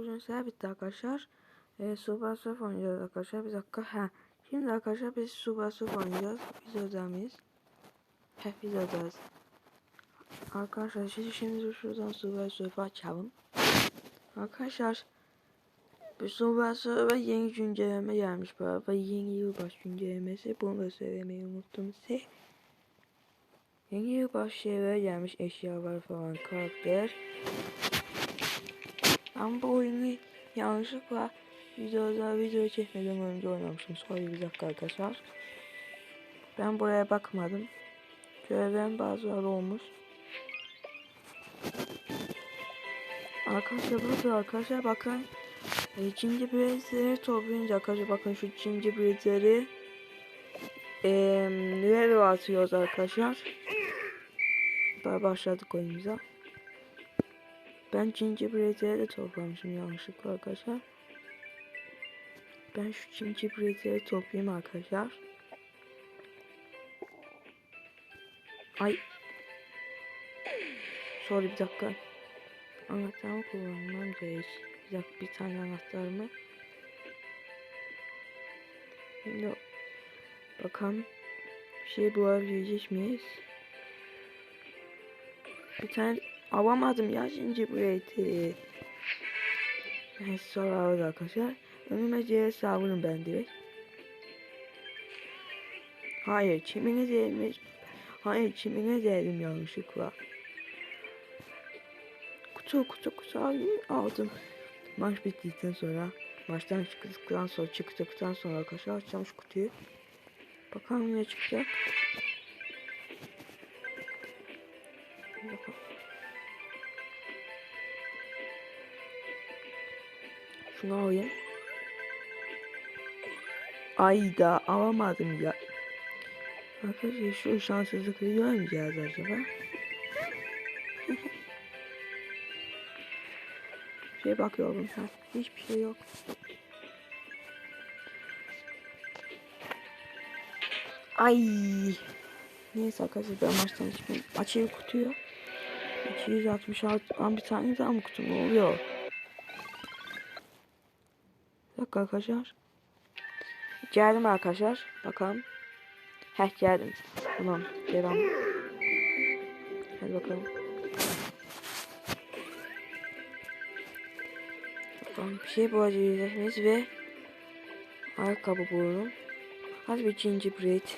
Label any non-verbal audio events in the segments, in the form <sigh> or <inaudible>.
Bugün sizler bitti arkadaşlar. Ee, Super Surf oynayacağız arkadaşlar. Bir dakika. Ha. Şimdi arkadaşlar biz Super Surf oynayacağız. Videoda mıyız? Heh videodayız. Arkadaşlar şimdi, şimdi şuradan Super Surf'ı açalım. Arkadaşlar bu Super Surf'a yeni güncelleme gelmiş bu arada. Yeni yılbaşı güncellemesi. Bunu da söylemeyi unuttum size. Yeni yılbaşı şeyler gelmiş. Eşyalar falan. Karakter. Ben bu oyunu yanlışlıkla videoda video çekmeden önce oynamışım. Sonra bir dakika arkadaşlar. Ben buraya bakmadım. Görevlerin bazıları olmuş. Arkadaşlar burada arkadaşlar bakın. E, gingerbread'leri toplayınca arkadaşlar bakın şu gingerbread'leri e, level atıyoruz arkadaşlar. Başladık oyunumuza. Ben gingerbread'leri de toplamışım yanlışlıkla arkadaşlar. Ben şu gingerbread'leri toplayayım arkadaşlar. Ay. Sorry bir dakika. Anahtarımı kullanmam gerek. Bir dakika bir tane anahtarımı. Şimdi bakalım bir şey bulabilecek miyiz? Bir tane alamadım ya gingerbread'i. Neyse sonra arkadaşlar. Önüme C savurun ben direkt. Hayır çimine değmiş. Hayır çimine değdim yanlışlıkla. Kutu kutu kutu aldım. Maç bittikten sonra maçtan çıktıktan sonra çıktıktan sonra arkadaşlar açacağım şu kutuyu. Bakalım ne çıkacak. Şunu alayım. Ayda alamadım ya. Arkadaşlar şu şanssızlıkları görmeyeceğiz acaba. <laughs> şey bakıyorum ha. Hiçbir şey yok. Ay. Neyse arkadaşlar ben maçtan çıkayım. Açayım kutuyu. 266 an bir tane daha mı kutu ne oluyor? Dakika arkadaşlar. Geldim arkadaşlar. Bakalım. Heh geldim. Tamam. Devam. Hadi bakalım. Bakalım bir şey bulacağız ve ayakkabı bulalım. Hadi bir gingerbread.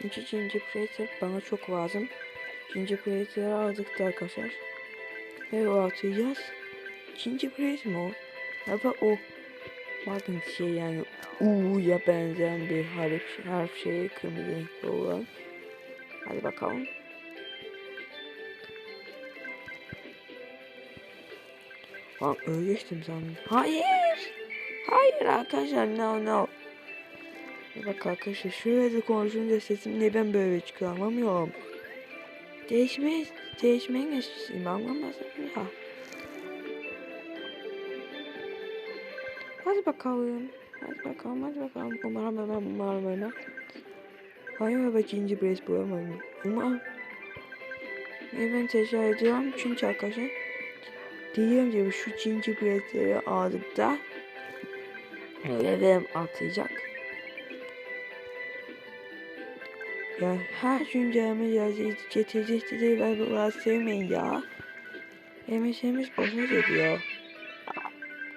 İkinci gingerbread bana çok lazım. Gingerbread'leri aldık da arkadaşlar. Ve o atacağız. Gingerbread mi o? Ya o bakın şey yani U'ya benzeyen bir harf, harf şeyi kırmızı renkli olan. Hadi bakalım. Lan öleceğim sandım. Hayır. Hayır arkadaşlar no no. Bak arkadaşlar şöyle de konuşunca sesim niye ben böyle çıkıyor anlamıyorum. Değişme, değişmeyin eşitiyim anlamazsın ya. Hadi bakalım. Hadi bakalım, hadi bakalım. Umarım hemen, umarım hemen. Hayır baba ikinci brace bulamadım. Umarım. Ve ben teşekkür ediyorum çünkü arkadaşlar. Diyorum gibi şu ikinci brace'leri aldık da. Levelim atlayacak. Ya her güncelleme yazı getirecekti de ben biraz sevmeyin ya. MS'imiz boşa gidiyor.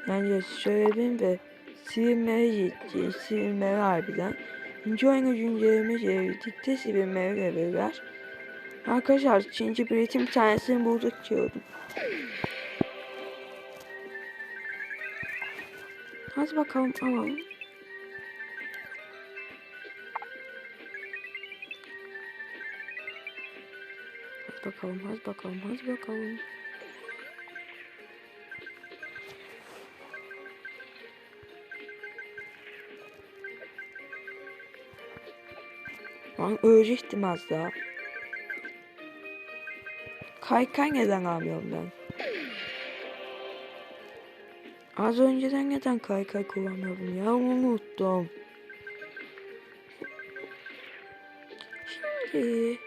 Yani söyledim ve silinmeye gitti. Silinmeye harbiden. İkinci oyuna güncelleme çevirdik silinmeye verirler. Arkadaşlar ikinci bir tanesini bulduk diyordum. Hadi bakalım alalım. Hadi bakalım, hadi bakalım, hadi bakalım. Lan ölecektim az daha. Kaykay neden almıyorum ben? Az önceden neden kaykay kullanıyordum ya unuttum. Şimdi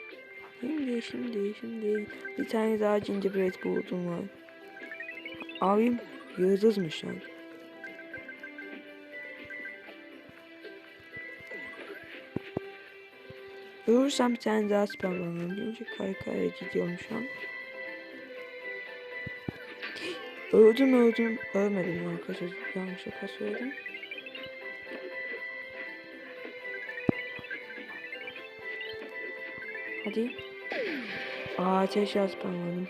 Şimdi şimdi şimdi bir tane daha gingerbread buldum lan. Abim yıldızmış yani. Ölürsem bir tane daha spamlanırım. Çünkü kaykaya gidiyorum şu an. Öldüm öldüm. Ölmedim arkadaşlar. Yanlışlıkla söyledim. Hadi. Aa ateş yaz spamladım.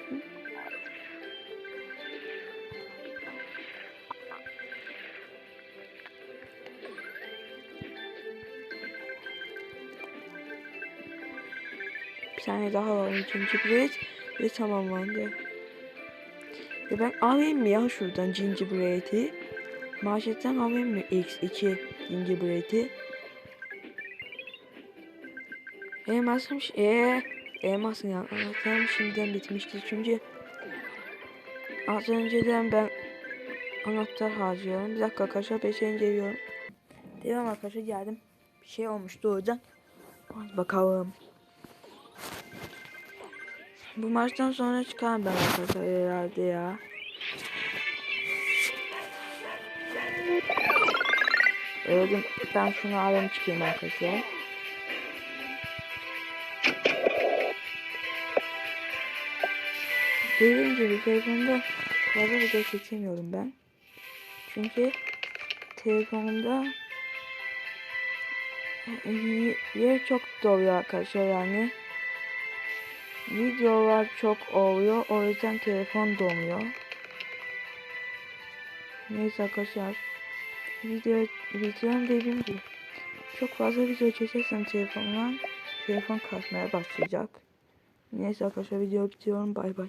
Tane daha var. Gingerbread ve tamamlandı. Ya ben alayım mı ya şuradan gingerbread'i? Marketten alayım mı X2 gingerbread'i? Elmasım eee elmasın ya anahtarım şimdiden bitmişti çünkü az önceden ben anahtar harcıyorum. Bir dakika arkadaşlar peşini geliyorum. Devam arkadaşlar geldim. Bir şey olmuştu o yüzden. Hadi bakalım. Bu maçtan sonra çıkarım ben arkadaşlar herhalde ya. Öldüm. Ben şunu alayım çıkayım arkadaşlar. Dediğim gibi telefonda fazla video çekemiyorum ben. Çünkü telefonumda yer çok doluyor arkadaşlar yani. Videolar çok oluyor. O yüzden telefon donuyor. Neyse arkadaşlar. Video, videom dediğim gibi. Çok fazla video çekersem telefonla telefon kasmaya başlayacak. Neyse arkadaşlar video bitiyorum. Bay bay.